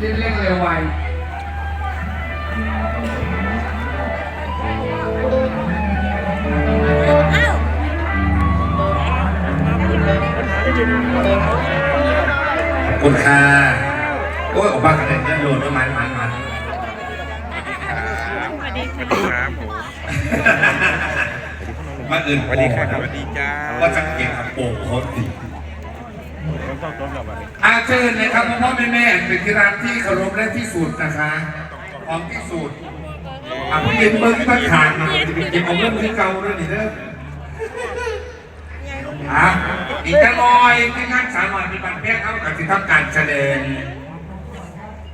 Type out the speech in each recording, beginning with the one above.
เร่งเร่งเร็วไวคุณค่ะโอ้ยออกมากันเลยโยนต้นไม้มันมันสวัสดีครับผมมาอื่นสวัสดีครับสวัสดีจ้าว่าจะเก่งกับโป่งโคตรดี อาเชิญเลยครับพ่อพ่อแม่แม่เป็นที่รักที่เคารพและที่สุดนะคะพร้อมที่สุดอะผู้เย็นเบิ้งที่มันขาดมาจะเป็นเก็บเอาเรื่องที่เก่าด้วยนี่เด้ออะอีกจะลอยที่งานสามวันมีบันเพียงเขากับที่ทำการแสดง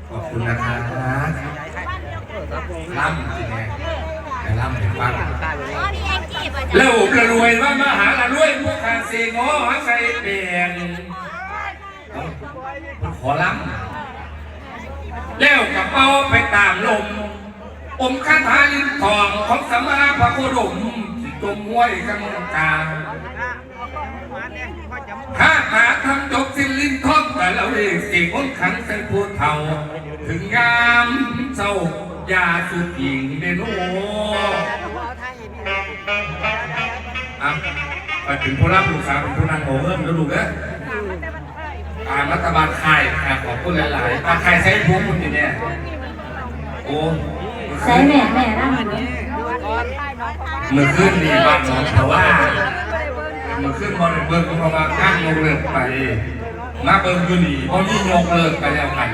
ขอบคุณนะคะล่ำสิแม่แต่ล่ำเห็นฟังแล้วประรวยว่ามหาละรวยพวกขาเสงอหาใส่เปลี่ยนข อล้ำแล้วกระเป๋าไปตามลม อมคาถาลิ้นทองของสมมาพระโคดมที่มห้วยกำลังกางข้าหาทำจบสิ้นลิ้นทองแต่เราเองสียงขังใส่ผู้เฒ่า ถึงยามเศร้ายาสุดหญิงเดโนอะไปถึงผู้รับลูกค้าเป็นผู้นั่งโอเพิ่มแล้วลูกเอ้ อ่ารัฐบาลไทยครับขอบคุณหลายๆตาไทยใช้พวงคุณอยู่เนี่ยโอ้ใช้แม่แม่ร่ำเมื่อคืนนี่บ้านน้องเพราะว่าเมื่อคืนบอลเบิร์กเพราะว่าก้างยกเลิกไปมาเบิร์กอยู่นี่เพราะนี่ยกเลิกไปแล้วกัน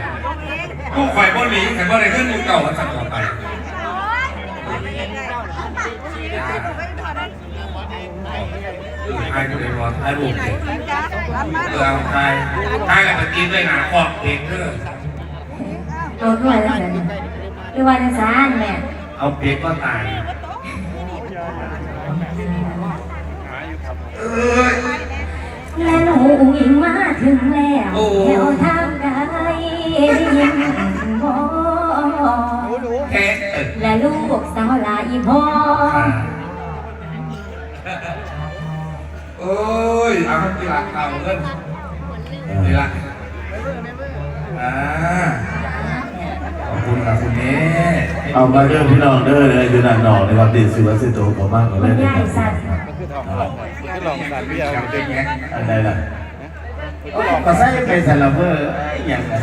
ผู้ข่อยบ่หนีแต่บ่ได้ขึ้นอยู่เก่ามาสั่งต่อไป ไอ้ก็เลยบอกไอ้ลูกเนี่ยเรือของไทยไทยกับตะกี้ด้วยหนาขอบเพลงเด้อเอาด้วยแล้วเดี๋ยวนี้หรือว่าจะสานแม่เอาเพลงก็ตายเอ้ยและหนูอิงมาถึงแล้วแล้วทางใดได้ยินบ่แค่เอิดและลูกสาวลาอีพ่อ อ้ยเอาทีหลังเอาเงินทีหลังอ่าขอบคุณครับคุณแม่เอามาเรื่องพี่น้องเด้อเลยอยู่ด้านนอกนะครับดีสิวัสิโตผมมากกว่าคุเล่ณนยายสัตว์คือทองคือลองสารวิทยาอยากเป็นไงอะไรล่ะก็ใส่ไปสารเพื่ออย่างไร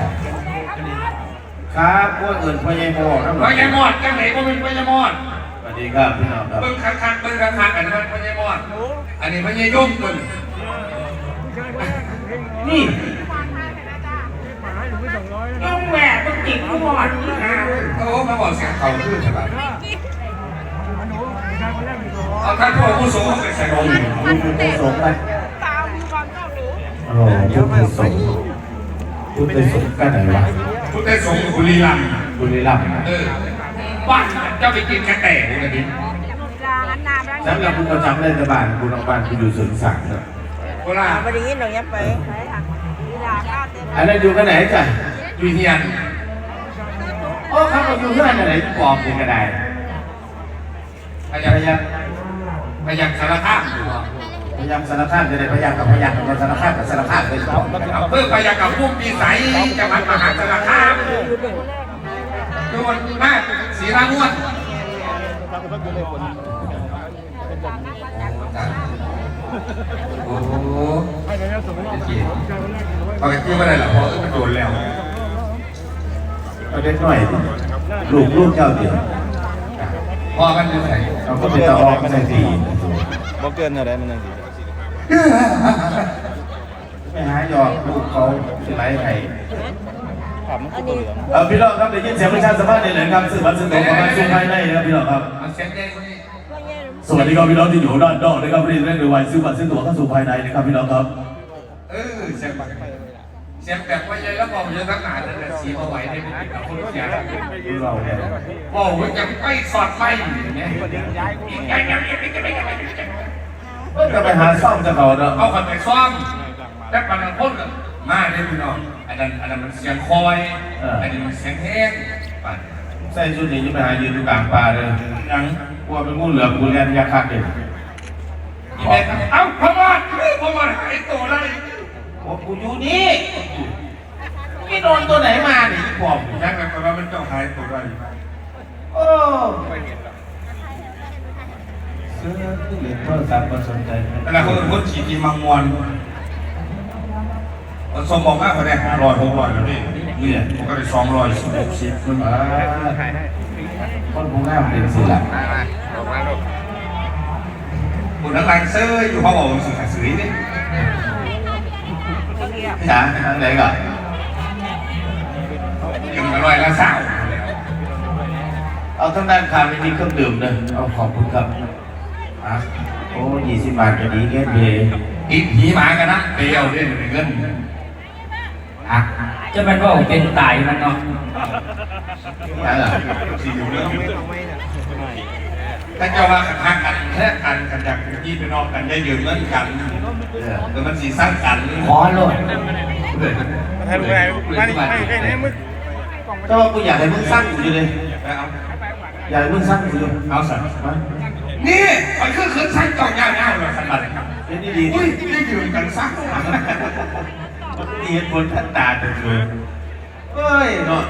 ครับพวกอื่นพญายโมครับพญามอดจังไหนก็เป็นพญามอดส วัสดีครับพี่น้องครับเบิ้งคักคักๆเบิ้งคักคักๆอันนั้นพญามอดอันนี้พญายมตัวนี่ต้องแหวกต้องจิกกูบอดโอ้มาบอกเสียงเขาขึ้นใช่ปะเอาท่านพ่อผู้สูงไปใส่ลงพูดไปสงไปโอ้พูดไปสงพูดไปสงกันไหนวะพุทธสงฆ์บุรีรัมย์บุรีรัมย์เออ บ้านเจ้าไปกินกระแตกูกันดิสำหรับผู้ประจำราชบ้านคุณน้องบ้านคุณอยู่สวนสัตว์ครับโคราชไม่ได้ยินหรอกยังไปอันนั้นอยู่กันไหนจ้ะอยู่เฮียนโอ้เขาอยู่ที่ไหนไหนปอบเป็นกระไดพยายามพยายามพยายามสารภาพอยู่อะพยายามสารภาพจะได้พยายามกับพยายามกับสารภาพกับสารภาพเป็นสองเอาเพื่อพยายามกับพวกปีใสจังหวัดมหาสารคามโดนมาก สีรางวดโอ้โหปกติไม่ได้หรอกเพราะมันโดนแล้วเอาเด็กหน่อยลูกลูกเจ้าเดียวพ่อมันอยู่ไหนเราก็เป็นตะออกกันในทีบอกเกินอะไรมันยังดีไปหาหยอกลูกเขาที่ไรไห้ ถามมันคือเหลืองเออพี่น้องครับได้ยินเสียงประชาสัมพันธ์เลยครับสื่อบันสื่อของประชาชนภายในนะครับพี่น้องครับมันเซ็ตได้คนนี้ สวัสดีครับพี่น้องที่อยู่ด้านนอกนะครับเรียนเรื่องในวัยซื้อบัตรซื้อตั๋วเข้าสู่ภายในนะครับพี่น้องครับเออเสียงแบบเสียงแบบว่าใหญ่แล้วบอกมันจะตั้งนานแล้วแต่สีเอาไว้ได้ไม่ติดกับคนเสียดูเราเนี่ยบอกว่าจะไปสอดไปเนี่ยก็ไปหาซ่อมจะเขาเนาะเอาคนไปซ่อมแต่ปันนั้นพ่นมาได้พี่น้อง อันนั้นอันนั้นมันเสียงคอยอันนี้มันเสียงแห้งปันใส่ชุดนี้จะไปหายืนอยู่กลางป่าเลยยังกลัวเป็นงูเหลือมกูแลนยาคัดเด็ดอีเมลเอ้าพมอดพมอดหายตัวเลยโอ้กูอยู่นี่พี่โดนตัวไหนมานี่ปอบยักษ์กันว่ามันเจ้าขายตัวไรโอ้ซื้อที่เหรียญโทรศัพท์มาสนใจแต่ละคนคนขี่ทีมังมวน สมบอกว่าเขาได้ห้าร้อยหกร้อยแล้วนี่เนี่ยผมก็ได้สองร้อยสิบหกสิบขึ้นมาคนผู้งามเป็นสิละคุณนักแรงเซอร์อยู่ห้องบอกสื่อขายสื่อนี่จ้าทางไหนก่อนยังอร่อยละสาวเอาทั้งด้านคาไม่มีเครื่องดื่มเลยเอาขอบคุณครับอะโอ้ยี่สิบบาทก็ดีแค่เพย์อีผีหมากันนะเปรี้ยวเล่นเงิน อะจะเป็นว่าเป็นตายมันเนาะนั่นแหละสี่อยู่เรื่องถ้าเจ้าว่าหักกันแค่กันกันจากยี่ไปนอกกันได้ยืมเงินกันแต่มันสีสร้างกันขอโลดให้ลูกให้มานี่ไม่ใกล้ไหนมึงแต่ว่ากูอยากให้มึงสร้างอยู่เลยเอาอยากให้มึงสร้างอยู่เอาสัตว์นี่มันคือคืนสร้างเจ้าเงาเงาเลยสัตว์อะไรครับเล่นดีอุ้ยได้ยืมกันสร้าง ๆนี่เห็นผลทันตาตัวเลยเฮ้ยเนาะ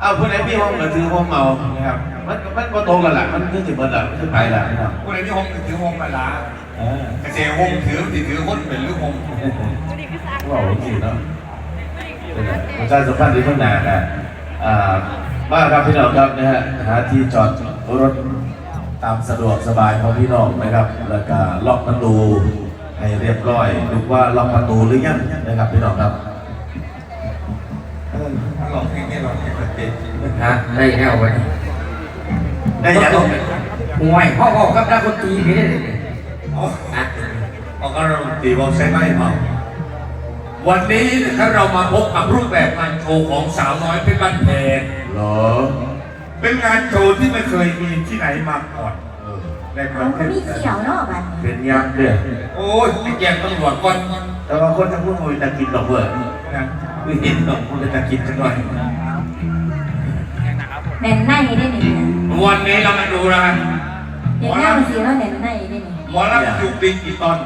เอาผู้ใดมีห้องก็ถือห้องเมานะครับ มันมันก็ตรงกันแหละมันคือสิบเบิร์ดแหละมันคือไปแหละนะครับกูเลยที่ห้องถือห้องมาละเออเกษตรห้องถือติถือคนเป็นหรือห้องว่าโอเคเนาะเป็นไงประชาสัมพันธ์ที่พัฒนานะอ่าบ้านครับพี่น้องครับนะฮะหาที่จอดรถตามสะดวกสบายของพี่น้องนะครับ แล้วก็ล็อกประตู ให้เรียบร้อยดูว่าล็อกประตูหรือยังนะครับพี่น้องครับเออลองเพลงนี้ลองเพลงประเทศฮะได้แล้ววันได้ยังห่วยพ่อบอกกับนักดนตรีนี่เลยโอ้เอาก็เราตีบอลใช้ไหมเปล่าวันนี้นะครับเรามาพบกับรูปแบบงานโชว์ของสาวน้อยเพชรบ้านแพงเหรอ เป็นงานโชว์ที่ไม่เคยมีที่ไหนมาก่อนเออ ในปเอาระเทก็ศมีเขียวเนาะบัดนี้เป็นยักษ์เนี่ยโอ้ยไอ้แกงตำรวจก่อนแต่ว่าคนทั้งพวกมันจะกินดอกเบี้ยนะไม่เห็นดอกมันจะกินสักหน่อย แน่นในได้นี่วันนี้เรามาดูนะเห็นหน้ามันสีแล้วแน่นในได้นี่หมอลำยุคปีกี่ตอน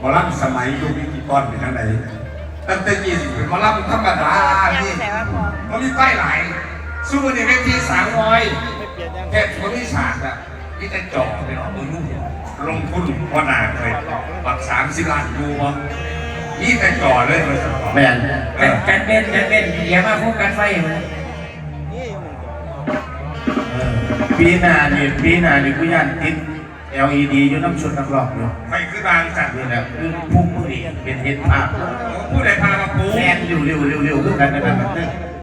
หมอลำสมัยยุคปีกี่ตอนเป็นทางไหนตั้งแต่ยี่สิบเป็นหมอลำธรรมดานี่มันมีป้ายหลายสู้ในเวทีสามร้อยแค่มันมีฉากอะ นี่แต่จ่อเป็นออกมือลูกลงทุนพอนาเคยบักสามสิบล้านยูมั้งนี่แต่จ่อเลยมันแมนกันกันเป็นกันเป็นเดี๋ยวมาพบกันไฟมันปีหน้านี่ปีหน้านี่กูยันติด LED อยู่น้ำชุดนักร้องอยู่ไม่คือบางจัดนี่แหละคือพุ่งผู้นี้เป็นเห็นภาพผู้ใดพามาปูแลนเร็วเร็วเร็วเร็วคือกันนะครับ